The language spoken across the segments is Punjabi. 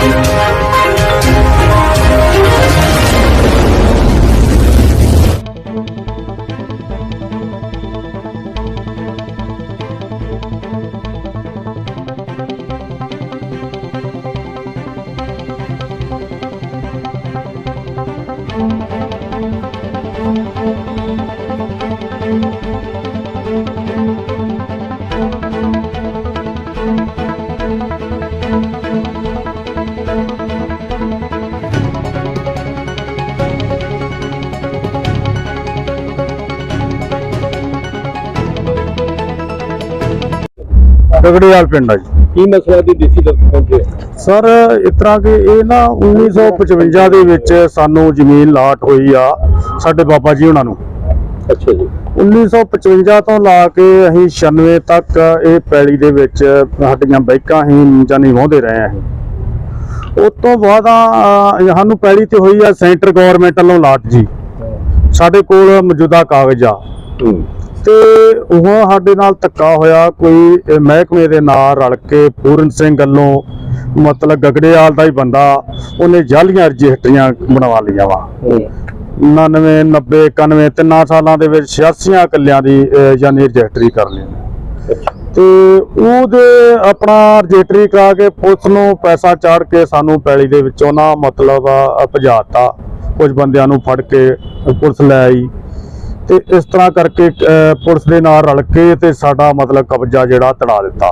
We'll be. ਰਗੜੀਵਾਲ ਪਿੰਡ ਆ ਜੀ। ਕੀ ਮਸਲਾ ਦੀ ਡੀਸੀ ਦਫ਼ਤਰ ਪਹੁੰਚੇ ਸਰ ਇਸ ਤਰ੍ਹਾਂ ਕਿ ਇਹ ਨਾ 1955 ਦੇ ਵਿੱਚ ਸਾਨੂੰ ਜ਼ਮੀਨ ਲਾਟ ਹੋਈ ਆ ਸਾਡੇ ਬਾਬਾ ਜੀ ਉਹਨਾਂ ਨੂੰ। ਅੱਛਾ ਜੀ। 1955 ਤੋਂ ਲਾ ਕੇ ਅਸੀਂ 96 ਤੱਕ ਇਹ ਪੈਲੀ ਦੇ ਵਿੱਚ ਸਾਡੀਆਂ ਬਾਈਕਾਂ ਹੀ ਜਾਨੀ ਵਾਹੁੰਦੇ ਰਹੇ ਹਾਂ। ਉਸ ਤੋਂ ਬਾਅਦ ਸਾਨੂੰ ਪੈਲੀ ਤੇ ਹੋਈ ਆ ਸੈਂਟਰ ਗਵਰਨਮੈਂਟ ਵੱਲੋਂ ਲਾਟ ਜੀ। ਸਾਡੇ ਕੋਲ ਮੌਜੂਦਾ ਕਾਗਜ਼ ਆ। ਤੇ ਉਹ ਸਾਡੇ ਨਾਲ ਧੱਕਾ ਹੋਇਆ ਕੋਈ ਮਹਿਕਮੇ ਦੇ ਨਾਲ ਰਲ ਕੇ ਪੂਰਨ ਸਿੰਘ ਵੱਲੋਂ ਮਤਲਬ ਗਗੜੇਵਾਲ ਦਾ ਹੀ ਬੰਦਾ ਉਹਨੇ ਜਾਲੀਆਂ ਰਜਿਸਟਰੀਆਂ ਬਣਵਾ ਲਈਆਂ ਵਾ। 99 90 91 ਤਿੰਨਾਂ ਸਾਲਾਂ ਦੇ ਵਿੱਚ 86 ਕਿੱਲਿਆਂ ਦੀ ਯਾਨੀ ਰਜਿਸਟਰੀ ਕਰ ਲਈ। ਤੇ ਉਹਦੇ ਆਪਣਾ ਰਜਿਸਟਰੀ ਕਰਾ ਕੇ ਪੁਲਿਸ ਨੂੰ ਪੈਸਾ ਚਾੜ ਕੇ ਸਾਨੂੰ ਪੈਲੀ ਦੇ ਵਿੱਚੋਂ ਨਾ ਮਤਲਬ ਅਹ, ਭਜਾਤਾ ਕੁਝ ਬੰਦਿਆਂ ਨੂੰ ਫੜ ਕੇ ਪੁਲਿਸ ਲੈ ਆਈ। ਤੇ ਇਸ ਤਰ੍ਹਾਂ ਕਰਕੇ ਪੁਲਿਸ ਦੇ ਨਾਲ ਰਲ ਕੇ ਤੇ ਸਾਡਾ ਮਤਲਬ ਕਬਜ਼ਾ ਜਿਹੜਾ ਤੜਾ ਦਿੱਤਾ।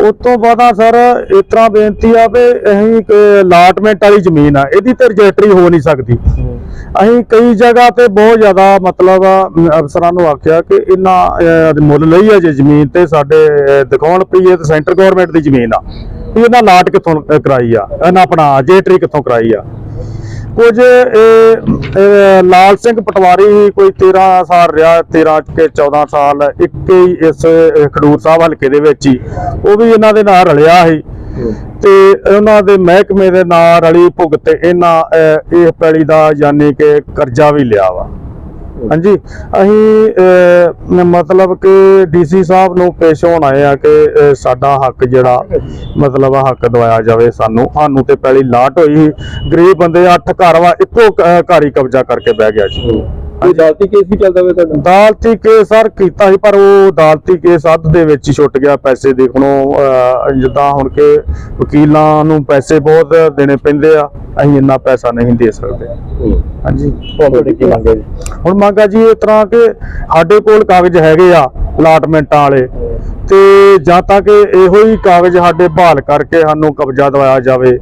ਉਸ ਤੋਂ ਬਾਅਦ ਆ ਸਰ, ਇਸ ਤਰ੍ਹਾਂ ਬੇਨਤੀ ਆ ਵੀ ਅਸੀਂ ਅਲਾਟਮੈਂਟ ਵਾਲੀ ਜ਼ਮੀਨ ਆ, ਇਹਦੀ ਤੇ ਰਜਿਸਟਰੀ ਹੋ ਨਹੀਂ ਸਕਦੀ। ਅਸੀਂ ਕਈ ਜਗ੍ਹਾ ਤੇ ਬਹੁਤ ਜ਼ਿਆਦਾ ਮਤਲਬ ਅਫਸਰਾਂ ਨੂੰ ਆਖਿਆ ਕਿ ਇਹਨਾਂ ਮੁੱਲ ਲਈ ਹੈ ਜੇ ਜ਼ਮੀਨ ਤੇ ਸਾਡੇ ਦਿਖਾਉਣ ਪਈ ਇਹ ਤੇ ਸੈਂਟਰ ਗਵਰਨਮੈਂਟ ਦੀ ਜ਼ਮੀਨ ਆ। ਵੀ ਇਹਨਾਂ ਲਾਟ ਕਿੱਥੋਂ ਕਰਾਈ ਆ, ਇਹਨਾਂ ਆਪਣਾ ਰਜਿਸਟਰੀ ਕਿੱਥੋਂ ਕਰਾਈ ਆ। ਕੁਝ ਲਾਲ ਸਿੰਘ ਪਟਵਾਰੀ ਕੋਈ 13 ਸਾਲ ਰਿਹਾ 13 ਕੇ 14 ਸਾਲ ਇੱਕ ਹੀ ਇਸ ਖਡੂਰ ਸਾਹਿਬ ਹਲਕੇ ਦੇ ਵਿੱਚ ਹੀ। ਉਹ ਵੀ ਇਹਨਾਂ ਦੇ ਨਾਲ ਰਲਿਆ ਸੀ। ਤੇ ਉਹਨਾਂ ਦੇ ਮਹਿਕਮੇ ਦੇ ਨਾਲ ਰਲੀ ਭੁਗਤ ਇਹਨਾਂ ਅਹ, ਇਹ ਪੈਲੀ ਦਾ ਯਾਨੀ ਕਿ ਕਰਜ਼ਾ ਵੀ ਲਿਆ ਵਾ। ਹਾਂਜੀ ਅਸੀਂ ਅਹ, ਮਤਲਬ ਕਿ ਡੀਸੀ ਸਾਹਿਬ ਨੂੰ ਪੇਸ਼ ਹੋਣ ਆਏ ਆ ਕਿ ਸਾਡਾ ਹੱਕ ਜਿਹੜਾ ਮਤਲਬ ਹੱਕ ਦਵਾਇਆ ਜਾਵੇ ਸਾਨੂੰ ਸਾਨੂੰ ਤੇ ਪਹਿਲੀ ਲਾਟ ਹੋਈ ਸੀ। ਗਰੀਬ ਬੰਦੇ ਅੱਠ ਘਰ ਵਾ ਇੱਕੋ ਅਹ, ਘਰ ਹੀ ਕਬਜ਼ਾ ਕਰਕੇ ਬਹਿ ਗਿਆ ਜੀ ਕੋਈ ਅਦਾਲਤੀ ਕੇਸ ਵੀ ਚੱਲਦਾ ਹੋਵੇ ਤੁਹਾਡਾ? ਅਦਾਲਤੀ ਕੇਸ ਸਰ ਕੀਤਾ ਸੀ ਪਰ ਉਹ ਅਦਾਲਤੀ ਕੇਸ ਅੱਧ ਦੇ ਵਿੱਚ ਹੀ ਛੁੱਟ ਗਿਆ ਪੈਸੇ ਦੇਖਣੋਂ ਅਹ, ਜਿੱਦਾਂ ਹੁਣ ਕਿ ਵਕੀਲਾਂ ਨੂੰ ਪੈਸੇ ਬਹੁਤ ਦੇਣੇ ਪੈਂਦੇ ਆ ਅਸੀਂ ਇੰਨਾ ਪੈਸਾ ਨਹੀਂ ਦੇ ਸਕਦੇ। ਹੂੰ। ਹਾਂਜੀ। ਤੁਹਾਡੀ ਕੀ ਮੰਗ ਹੈ ਜੀ? ਹੁਣ ਮੰਗਾ ਜੀ ਇਸ ਤਰ੍ਹਾਂ ਕਿ ਸਾਡੇ ਕੋਲ ਕਾਗਜ਼ ਹੈਗੇ ਆ ਅਲਾਟਮੈਂਟਾਂ ਵਾਲੇ। ਤੇ ਜਾਂ ਤਾਂ ਕਿ ਇਹੋ ਹੀ ਕਾਗਜ਼ ਸਾਡੇ ਬਹਾਲ ਕਰਕੇ ਸਾਨੂੰ ਕਬਜ਼ਾ ਦਵਾਇਆ ਜਾਵੇ।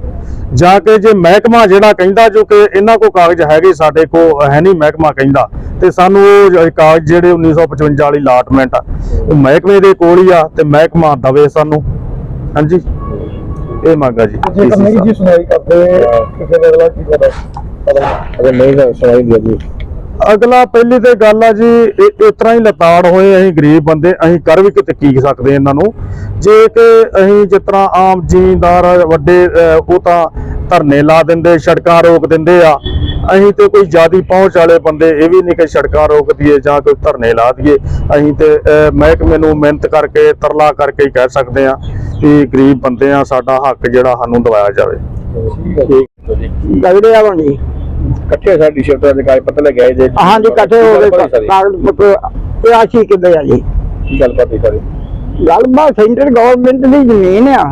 ਜਾਂ ਕਿ ਜੇ ਮਹਿਕਮਾ ਜਿਹੜਾ ਕਹਿੰਦਾ ਜੋ ਕਿ ਇਹਨਾਂ ਕੋਲ ਕਾਗਜ਼ ਹੈਗੇ ਸਾਡੇ ਕੋਲ ਹੈ ਨਹੀਂ ਮਹਿਕਮਾ ਕਹਿੰਦਾ। ਤੇ ਸਾਨੂੰ ਉਹ ਜ- ਕਾਗਜ਼ ਜਿਹੜੇ 1955 ਵਾਲੀ ਅਲਾਟਮੈਂਟ ਆ ਉਹ ਮਹਿਕਮੇ ਦੇ ਕੋਲ ਹੀ ਆ ਤੇ ਮਹਿਕਮਾ ਦਵੇ ਸਾਨੂੰ। ਹਾਂਜੀ? ਇਹ ਮੰਗਾ ਜੀ। ਜੇਕਰ ਨਹੀਂ ਜੀ ਸੁਣਾਈ ਕਰਦੇ ਕਿਸੇ ਅਗਲਾ ਕੀ ਕਰਦਾ ਅਗਰ ਨਹੀਂ ਸੁਣਾਈ ਦਿਆ ਜੀ। ਅਗਲਾ ਪਹਿਲੀ ਤੇ ਗੱਲ ਆ ਜੀ ਇਸ ਤਰ੍ਹਾਂ ਹੀ ਲਤਾੜ ਹੋਏ ਅਸੀਂ ਗਰੀਬ ਬੰਦੇ ਅਸੀਂ ਕਰ ਵੀ ਕਿਤੇ ਕੀ ਸਕਦੇ ਇਹਨਾਂ ਨੂੰ। ਜੇ ਕਿ ਅਸੀਂ ਜਿਸ ਤਰ੍ਹਾਂ ਆਮ ਜ਼ਿਮੀਂਦਾਰ ਵੱਡੇ ਉਹ ਤਾਂ ਧਰਨੇ ਲਾ ਦਿੰਦੇ ਸੜਕਾਂ ਰੋਕ ਦਿੰਦੇ ਆ। ਅਸੀਂ ਤੇ ਕੋਈ ਜਿਆਦੀ ਪਹੁੰਚ ਵਾਲੇ ਬੰਦੇ ਇਹ ਵੀ ਨਹੀਂ ਕਿ ਸੜਕਾਂ ਰੋਕ ਦਈਏ ਜਾਂ ਕੋਈ ਧਰਨੇ ਲਾ ਦਈਏ। ਅਸੀਂ ਤੇ ਮਹਿਕਮੇ ਨੂੰ ਮਿਹਨਤ ਕਰਕੇ ਤਰਲਾ ਕਰਕੇ ਹੀ ਕਹਿ ਸਕਦੇ ਆ ਕਿ ਗਰੀਬ ਬੰਦੇ ਆ ਸਾਡਾ ਹੱਕ ਜਿਹੜਾ ਸਾਨੂੰ ਦਿਵਾਇਆ ਜਾਵੇ। ਠੀਕ ਹੈ ਜੀ। ਗਗੜੇ ਆ ਜੀ। ਇਕੱਠੇ ਸਾਡੀ ਸ਼ਰਤਾਂ ਦੇ ਕਾਗਜ਼ ਪੱਤਰ ਲਗਾਏ ਜੇ ਹਾਂਜੀ ਇਕੱਠੇ ਹੋ ਗਏ। ਕੀ ਕਾਗਜ਼ ਪੱਤਰ ਇਹ ਆਸ਼ੀ ਕਿੱਦੇ ਆ ਜੀ? ਗੱਲ ਪਤੀ ਸਾਰੀ? ਗੱਲਬਾਤ ਸੈਂਟਰ ਗਵਰਨਮੈਂਟ ਦੀ ਜ਼ਮੀਨ ਆ।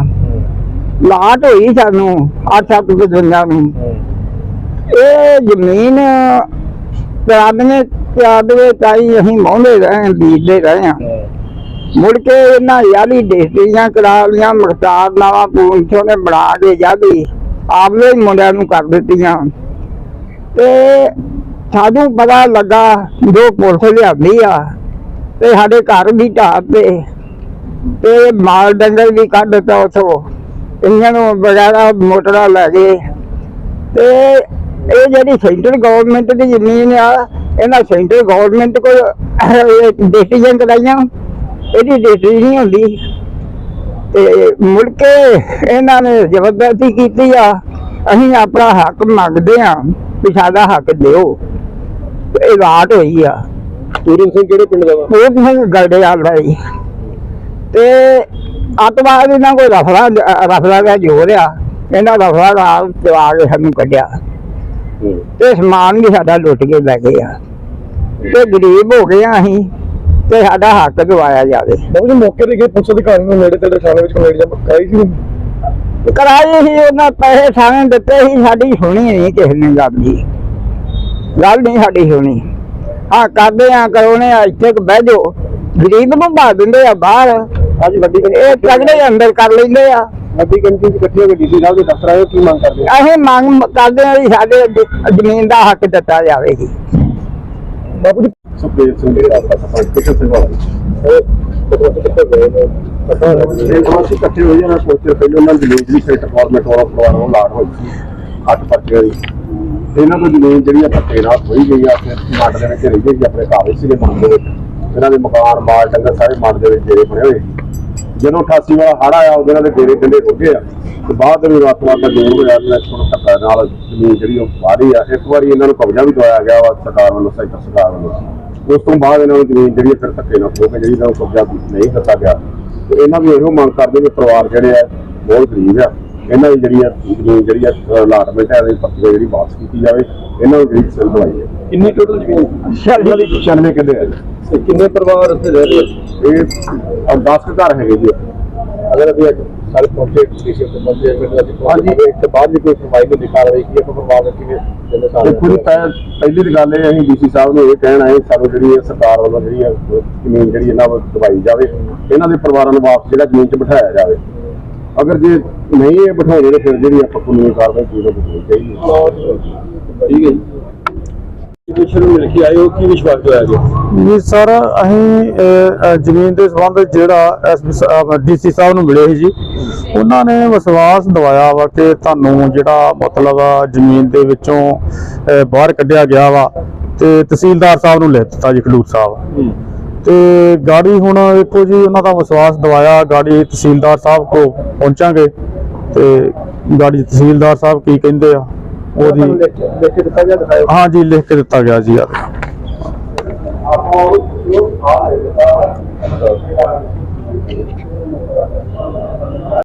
ਲਾਟ ਹੋਈ ਸਾਨੂੰ 8-7 ਬਜੰਗਾ ਨੂੰ। ਇਹ ਜ਼ਮੀਨ ਪਿਆਦਨੇ ਪਿਆਦਵੇ ਤਾਈ ਅਸੀਂ ਮੌਂਦੇ ਰਹੇ ਬੀਜਦੇ ਰਹੇ ਆ ਮੁੜ ਕੇ ਇਹਨਾਂ ਯਾਲੀ ਡੇਸਟੀਆਂ ਕਰਾ ਲੀਆਂ ਮਖਤਾਰ ਨਾਵਾ ਪੁਲਿਸੋਂ ਨੇ ਬਣਾ ਕੇ ਜਾਦੀ ਆਪਦੇ ਹੀ ਮੁੰਡਿਆਂ ਨੂੰ ਕਰ ਦਿੱਤੀਆਂ। ਤੇ ਸਾਨੂੰ ਪਤਾ ਲੱਗਾ ਜੋ ਪੁਲਿਸ ਲਿਆਂਦੀ ਆ ਤੇ ਸਾਡੇ ਘਰ ਵੀ ਢਾਹ ਤੇ ਤੇ ਮਾਲ ਡੰਗਰ ਵੀ ਕੱਢ ਦਿੱਤਾ ਉਥੋਂ। ਇਹਨਾਂ ਨੂੰ ਵਗੈਰਾ ਮੋਟਰਾਂ ਲੈ ਗਏ। ਤੇ ਇਹ ਜਿਹੜੀ ਸੈਂਟਰ ਗਵਰਨਮੈਂਟ ਦੀ ਜ਼ਮੀਨ ਆ, ਇਹਨਾਂ ਸੈਂਟਰ ਗਵਰਨਮੈਂਟ ਕੋਲ ਡਿਸੀਜਨ ਕਰਾਈਆਂ, ਇਹਦੀ ਡਿਸੀਜਨ ਨਹੀਂ ਹੁੰਦੀ। ਤੇ ਮੁੜ ਕੇ ਇਹਨਾਂ ਨੇ ਜ਼ਬਰਦਸਤੀ ਕੀਤੀ ਆ। ਅਸੀਂ ਆਪਣਾ ਹੱਕ ਮੰਗਦੇ ਆ ਵੀ ਸਾਡਾ ਹੱਕ ਦਿਓ। ਇਹ ਰਾਤ ਹੋਈ ਆ। ਪੂਰਨ ਸਿੰਘ ਕਿਹੜੇ ਪਿੰਡ ਦਾ ਵਾ? ਉਹ ਸਿੰਘ ਗਲੜੇ ਆ ਰਹੀ ਤੇ ਅੱਤਵਾਦ ਇਹਨਾਂ ਕੋਈ ਰਫਲਾ ਰਫਲਾ ਦਾ ਜੋਰ ਆ। ਇਹਨਾਂ ਦਾ ਫੜਾ ਚਵਾ ਕੇ ਸਾਨੂੰ ਕੱਢਿਆ। ਤੇ ਸਮਾਨ ਵੀ ਸਾਡਾ ਲੁੱਟ ਕੇ ਲੈ ਗਏ ਆ। ਤੇ ਗਰੀਬ ਹੋ ਗਏ ਆ ਅਸੀਂ ਤੇ ਸਾਡਾ ਹੱਕ ਦਵਾਇਆ ਜਾਵੇ। ਜੀ ਮੌਕੇ ਤੇ ਗਏ ਪੁਲਿਸ ਅਧਿਕਾਰੀ ਨੂੰ ਨੇੜੇ ਤੇੜੇ ਥਾਣੇ ਵਿੱਚ ਕੰਪਲੇਂਟ ਜਮ੍ਹਾਂ ਕਰਾਈ ਸੀ? ਕਰਾਈ ਸੀ ਉਹਨਾਂ ਪੈਸੇ ਸਾਰੇ ਦਿੱਤੇ ਸੀ ਸਾਡੀ ਸੁਣੀ ਨਹੀਂ ਕਿਸੇ ਨੇ ਗੱਲ ਦੀ ਗੱਲ ਨਹੀਂ ਸਾਡੀ ਸੁਣੀ। ਹਾਂ ਕਰਦੇ ਆ ਕਰੋਨੇ ਆ ਇੱਥੇ ਕੁ ਬਹਿ ਜਾਓ। ਗਰੀਬ ਨੂੰ ਭਾ ਦਿੰਦੇ ਆ ਬਾਹਰ। ਅੱਜ ਵੱਡੀ ਇਹ ਤਗੜੇ ਅੰਦਰ ਕਰ ਲੈਂਦੇ ਆ। ਵੱਡੀ ਗਿਣਤੀ ਚ ਇਕੱਠੀ ਹੋ ਕੇ ਡੀਸੀ ਸਾਹਿਬ ਦੇ ਦਫ਼ਤਰ ਆਏ ਕੀ ਮੰਗ ਕਰਦੇ ਅਸੀਂ ਮੰਗ ਕਰਦੇ ਆ ਵੀ ਸਾਡੇ ਜ- ਜ਼ਮੀਨ ਦਾ ਹੱਕ ਦਿੱਤਾ ਜਾਵੇ ਜੀ। ਬਾਬੂ ਜੀ ਸੁਪਰੀਮ ਸਿੰਘ ਦੇ ਆਪਾ ਸਰਪੰਚ ਕਿਸ਼ਨ ਸਿੰਘ ਵਾਲਾ ਉਹ ਬਦਲ ਕਿੱਥੇ ਗਏ ਨੇ? ਪਤਾ ਨਹੀਂ ਅਸੀਂ ਇਕੱਠੇ ਹੋਏ ਜਾਣਾ ਸੋਚਦੇ ਪਹਿਲਾਂ ਉਹਨਾਂ ਦੀ ਜ਼ਮੀਨ ਦੀ ਫਾਰਮੈਟ ਵਾਲਾ ਪਰਿਵਾਰ ਨੂੰ ਲਾਟ ਹੋਈ ਸੀ, ਅੱਠ ਪਰਚੀਆਂ ਦੀ। ਇਹਨਾਂ ਤੋਂ ਜ਼ਮੀਨ ਜਿਹੜੀ ਆ ਧੱਕੇ ਨਾਲ ਹੋਈ ਗਈ ਆ ਤੇ ਮੰਡ ਦੇ ਵਿੱਚ ਰਹੀ ਗਈ ਆਪਣੇ ਕਾਗਜ਼ ਸੀਗੇ ਮੰਡ ਦੇ ਵਿੱਚ। ਇਹਨਾਂ ਦੇ ਮਕਾਨ, ਮਾਲ, ਡੰਗਰ ਸਾਰੇ ਮੰਡ ਦੇ ਵਿੱਚ ਜਿਹੜੇ ਬਣੇ ਹੋਏ ਜਦੋਂ 88 ਵਾਲਾ ਹੜ ਆਇਆ ਉਹਦੇ ਨਾਲ ਡੇਰੇ ਡੰਡੇ ਰੁਕੇ ਆ। ਤੇ ਬਾਅਦ ਦੇ ਵਿੱਚ ਰਾਤਵਾਰ ਦਾ ਜੋਰ ਹੋਇਆ ਤੇ ਥੋੜਾ ਧੱਕਾ ਨਾਲ ਜ਼ਮੀਨ ਜਿਹੜੀ ਉਹ ਵਾਰੀ ਆ। ਇੱਕ ਵਾਰੀ ਇਹਨਾਂ ਨੂੰ ਕਬਜ਼ਾ ਵੀ ਦਵਾਇਆ ਗਿਆ ਵਾ, ਸਰਕਾਰ ਵੱਲੋਂ, ਸੈਂਟਰ ਸਰਕਾਰ ਵੱਲੋਂ। ਉਸ ਤੋਂ ਬਾਅਦ ਇਹਨਾਂ ਨੂੰ ਜ਼ਮੀਨ ਜਿਹੜੀ ਫਿਰ ਧੱਕੇ ਨਾਲ ਖੋਹ ਕੇ ਜਿਹੜੀ ਇਹਨਾਂ ਕਬਜ਼ਾ ਨਹੀਂ ਦਿੱਤਾ ਗਿਆ। ਤੇ ਇਹਨਾਂ ਵੀ ਇਹੋ ਮੰਗ ਕਰਦੇ ਵੀ ਪਰਿਵਾਰ ਜਿਹੜੇ ਆ ਬਹੁਤ ਗਰੀਬ ਆ। ਇਹਨਾਂ ਦੀ ਜਿਹੜੀ ਆ ਜ਼ਮੀਨ ਜਿਹੜੀ ਆ ਅਲਾਟਮੈਂਟ ਹੈ ਇਹਦੀ ਪੱਕੀ ਜਿਹੜੀ ਵਾਪਸ ਕੀਤੀ ਜਾਵੇ ਇਹਨਾਂ ਨੂੰ ਜਿਹੜੀ ਸਿਰ ਦਵਾਈ ਹੈ ਕਿੰਨੀ ਟੋਟਲ ਜ਼ਮੀਨ? ਸਾਡੀ 96 ਕਿੱਲੇ ਹੈ ਜੀ। ਕਿੰਨੇ ਪਰਿਵਾਰ ਉੱਥੇ ਰਹਿ ਰਹੇ ਇਹ 10 ਘਰ ਹੈਗੇ ਜੀ। ਅਗਰ ਅਸੀਂ ਸਾਰੇ ਪਹੁੰਚੇ ਕਿਸੇ ਤੋਂ ਪਹੁੰਚੇ ਫਿਰ ਅਸੀਂ ਹਾਂਜੀ। ਤੋਂ ਬਾਅਦ ਵੀ ਕੋਈ ਸੁਣਵਾਈ ਨਹੀਂ ਦਿਖਾ ਰਹੀ ਕਿ ਆਪਾਂ ਪਰਿਵਾਰ ਦੇ ਕਿਵੇਂ ਜਿੰਨੇ ਸਾਰੇ ਦੇਖੋ ਜੀ ਪਹਿ- ਪਹਿਲੀ ਦੀ ਗੱਲ ਇਹ ਅਸੀਂ ਡੀਸੀ ਸਾਹਿਬ ਨੂੰ ਇਹ ਕਹਿਣ ਆਏ ਸਾਨੂੰ ਜਿਹੜੀ ਇਹ ਸਰਕਾਰ ਵੱਲੋਂ ਜਿਹੜੀ ਹੈ ਜ਼ਮੀਨ ਜਿਹੜੀ ਇਹਨਾਂ ਨੂੰ ਦਵਾਈ ਜਾਵੇ ਇਹਨਾਂ ਦੇ ਪਰਿਵਾਰਾਂ ਨੂੰ ਵਾਪਸ ਜਿਹੜਾ ਜ਼ਮੀਨ 'ਚ ਬਿਠਾਇਆ ਜਾਵੇ। ਅਗਰ ਜੇ ਨਹੀਂ ਇਹ ਬਿਠਾਉਂਦੇ ਤਾਂ ਫਿਰ ਜਿਹੜੀ ਆਪਾਂ ਕਾਨੂੰਨੀ ਕਾਰਵਾਈ ਹੋਣੀ ਚਾਹੀਦੀ। ਹੈ ਠੀਕ ਹੈ ਜੀ ਕਿਸ਼ਨ ਨੂੰ ਮਿਲ ਕੇ ਆਏ ਹੋ ਕੀ ਵਿਸ਼ਵਾਸ ਹੋਇਆ ਜੀ ਜੀ ਸਰ ਅਸੀਂ ਅਹ, ਅਹ, ਜ਼ਮੀਨ ਦੇ ਸੰਬੰਧ ਜਿਹੜਾ ਡੀਸੀ ਸਾਹਿਬ ਨੂੰ ਮਿਲੇ ਸੀ ਜੀ ਉਹਨਾਂ ਨੇ ਵਿਸ਼ਵਾਸ ਦਿਵਾਇਆ ਵਾ ਕਿ ਤੁਹਾਨੂੰ ਜਿਹੜਾ ਮਤਲਬ ਆ ਜ਼ਮੀਨ ਦੇ ਵਿੱਚੋਂ ਅਹ, ਬਾਹਰ ਕੱਢਿਆ ਗਿਆ ਵਾ ਤੇ ਤਹਿਸੀਲਦਾਰ ਸਾਹਿਬ ਨੂੰ ਲੈ ਦਿੱਤਾ ਜੀ ਖਡੂਰ ਸਾਹਿਬ। ਤੇ ਗਾੜੀ ਹੁਣ ਵੇਖੋ ਜੀ ਉਹਨਾਂ ਦਾ ਵਿਸ਼ਵਾਸ ਦਿਵਾਇਆ ਗਾੜੀ ਤਹਿਸੀਲਦਾਰ ਸਾਹਿਬ ਕੋ ਪਹੁੰਚਾਂਗੇ ਤੇ ਗਾੜੀ ਤਹਿਸੀਲਦਾਰ ਸਾਹਿਬ ਕੀ ਕਹਿੰਦੇ ਆ? ਉਹਦੀ ਦੇਖ ਕੇ ਦਿੱਤਾ ਗਿਆ ਦਿਖਾਓ ਹਾਂ ਜੀ ਲਿਖ ਕੇ ਦਿੱਤਾ ਗਿਆ ਜੀ ਯਾਰ ਆਪਾਂ ਉਹ ਆ